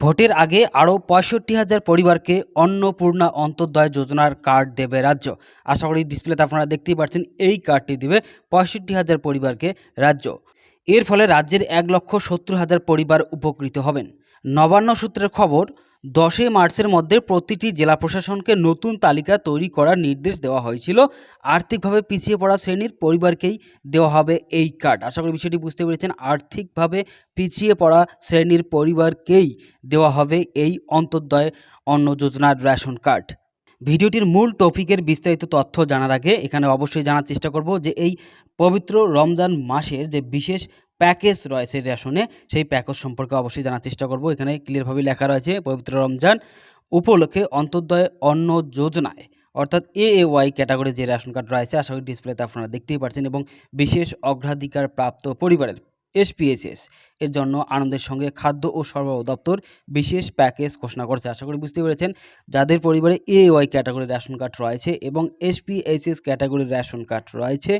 ভোটের আগে আরও পঁয়ষট্টি হাজার পরিবারকে অন্নপূর্ণা অন্তর্দয় যোজনার কার্ড দেবে রাজ্য। আশা করি ডিসপ্লেতে আপনারা দেখতেই পাচ্ছেন এই কার্ডটি দেবে পঁয়ষট্টি হাজার পরিবারকে রাজ্য। এর ফলে রাজ্যের এক লক্ষ সত্তর হাজার পরিবার উপকৃত হবেন। নবান্ন সূত্রের খবর দশই মার্চের মধ্যে প্রতিটি জেলা প্রশাসনকে নতুন তালিকা তৈরি করার নির্দেশ দেওয়া হয়েছিল। আর্থিকভাবে পিছিয়ে পড়া শ্রেণির পরিবারকেই দেওয়া হবে এই কার্ড। আশা করি বিষয়টি বুঝতে পেরেছেন। আর্থিকভাবে পিছিয়ে পড়া শ্রেণির পরিবারকেই দেওয়া হবে এই অন্তর্দয় অন্ন যোজনার রেশন কার্ড। ভিডিওটির মূল টপিকের বিস্তারিত তথ্য জানার আগে এখানে অবশ্যই জানার চেষ্টা করব যে এই পবিত্র রমজান মাসের যে বিশেষ প্যাকেজ রয়েছে রেশনে সেই প্যাকেজ সম্পর্কে অবশ্যই জানার চেষ্টা করব। এখানে ক্লিয়ারভাবে লেখা রয়েছে, পবিত্র রমজান উপলক্ষে অন্তর্দয় অন্ন যোজনায়, অর্থাৎ এ এ ওয়াই ক্যাটাগরি যে রেশন কার্ড রয়েছে, আশা করি ডিসপ্লেতে আপনারা দেখতেই পাচ্ছেন এবং বিশেষ অগ্রাধিকার প্রাপ্ত পরিবারের এসপিএসএস এর জন্য আনন্দের সঙ্গে খাদ্য ও সরবরাহ দপ্তর বিশেষ প্যাকেজ ঘোষণা করেছে। আশা করি বুঝতে পেরেছেন। যাদের পরিবারে এ ওয়াই ক্যাটাগরির রেশন কার্ড রয়েছে এবং এসপিএসএস ক্যাটাগরির রেশন কার্ড রয়েছে,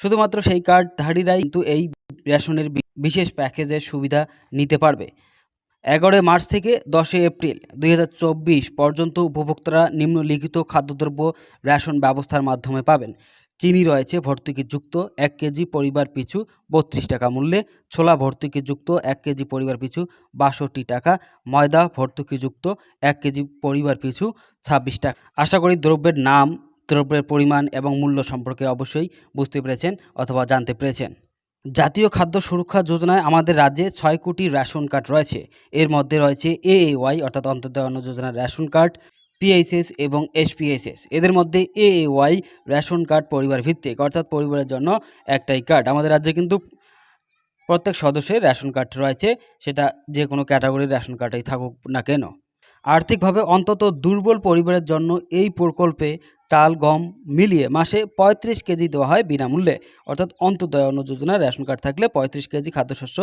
শুধুমাত্র সেই কার্ডধারীরাই কিন্তু এই রেশনের বিশেষ প্যাকেজের সুবিধা নিতে পারবে। এগারোই মার্চ থেকে দশই এপ্রিল দু হাজার চব্বিশ পর্যন্ত উপভোক্তারা নিম্নলিখিত খাদ্যদ্রব্য রেশন ব্যবস্থার মাধ্যমে পাবেন। চিনি রয়েছে ভর্তুকিযুক্ত এক কেজি পরিবার পিছু বত্রিশ টাকা মূল্যে, ছোলা ভর্তুকিযুক্ত এক কেজি পরিবার পিছু বাষট্টি টাকা, ময়দা ভর্তুকিযুক্ত এক কেজি পরিবার পিছু ছাব্বিশ টাকা। আশা করি দ্রব্যের নাম, দ্রব্যের পরিমাণ এবং মূল্য সম্পর্কে অবশ্যই বুঝতে পেরেছেন অথবা জানতে পেরেছেন। জাতীয় খাদ্য সুরক্ষা যোজনায় আমাদের রাজ্যে ছয় কোটি রেশন কার্ড রয়েছে। এর মধ্যে রয়েছে এ ওয়াই অর্থাৎ অন্তর্দয় অন্ন যোজনার রেশন কার্ড পিএইচএস এবং এসপিএসএস এদের মধ্যে এ ওয়াই রেশন কার্ড পরিবার ভিত্তিক অর্থাৎ পরিবারের জন্য একটাই কার্ড। আমাদের রাজ্যে কিন্তু প্রত্যেক সদস্যের রেশন কার্ড রয়েছে, সেটা যে কোনো ক্যাটাগরির রেশন কার্ডেই থাকুক না কেন। আর্থিকভাবে অন্তত দুর্বল পরিবারের জন্য এই প্রকল্পে চাল, গম মিলিয়ে মাসে পঁয়ত্রিশ কেজি দেওয়া হয় বিনামূল্যে। অর্থাৎ অন্তর্দয় অন্ন যোজনার রেশন কার্ড থাকলে পঁয়ত্রিশ কেজি খাদ্যশস্য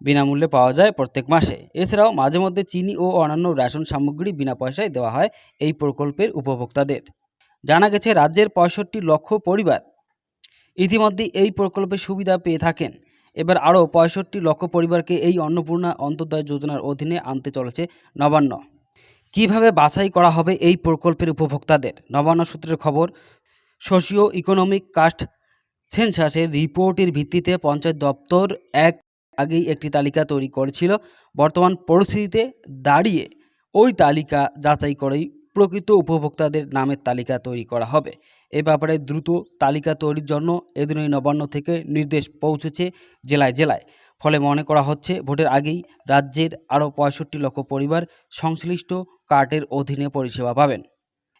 বিনামূল্যে পাওয়া যায় প্রত্যেক মাসে। এছাড়াও মাঝে মধ্যে চিনি ও অন্যান্য রেশন সামগ্রী বিনা পয়সায় দেওয়া হয় এই প্রকল্পের উপভোক্তাদের। জানা গেছে, রাজ্যের পঁয়ষট্টি লক্ষ পরিবার ইতিমধ্যে এই প্রকল্পের সুবিধা পেয়ে থাকেন। এবার আরও পঁয়ষট্টি লক্ষ পরিবারকে এই অন্নপূর্ণা অন্তর্দয় যোজনার অধীনে আনতে চলেছে নবান্ন। কীভাবে বাছাই করা হবে এই প্রকল্পের উপভোক্তাদের? নবান্ন সূত্রের খবর সোশিও ইকোনমিক কাস্ট সেন্সাসের রিপোর্টের ভিত্তিতে পঞ্চায়েত দপ্তর এক আগেই একটি তালিকা তৈরি করেছিল। বর্তমান পরিস্থিতিতে দাঁড়িয়ে ওই তালিকা যাচাই করেই প্রকৃত উপভোক্তাদের নামের তালিকা তৈরি করা হবে। এ ব্যাপারে দ্রুত তালিকা তৈরির জন্য এদিনই নবান্ন থেকে নির্দেশ পৌঁছেছে জেলায় জেলায়। ফলে মনে করা হচ্ছে ভোটের আগেই রাজ্যের আরও পঁয়ষট্টি লক্ষ পরিবার সংশ্লিষ্ট কার্ডের অধীনে পরিষেবা পাবেন।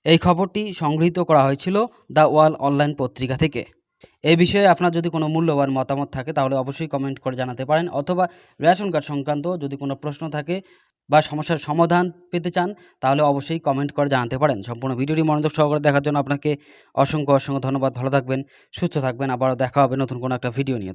এই খবরটি সংগৃহীত করা হয়েছিল দ্য ওয়াল অনলাইন পত্রিকা থেকে। এ বিষয়ে আপনার যদি কোনো মূল্যবান মতামত থাকে, তাহলে অবশ্যই কমেন্ট করে জানাতে পারেন অথবা রেশন কার্ড সংক্রান্ত যদি কোনো প্রশ্ন থাকে বা সমস্যার সমাধান পেতে চান, তাহলে অবশ্যই কমেন্ট করে জানাতে পারেন। সম্পূর্ণ ভিডিওটি মনোযোগ সহকারে দেখার জন্য আপনাকে অসংখ্য অসংখ্য ধন্যবাদ। ভালো থাকবেন, সুস্থ থাকবেন। আবারও দেখা হবে নতুন কোনো একটা ভিডিও নিয়ে।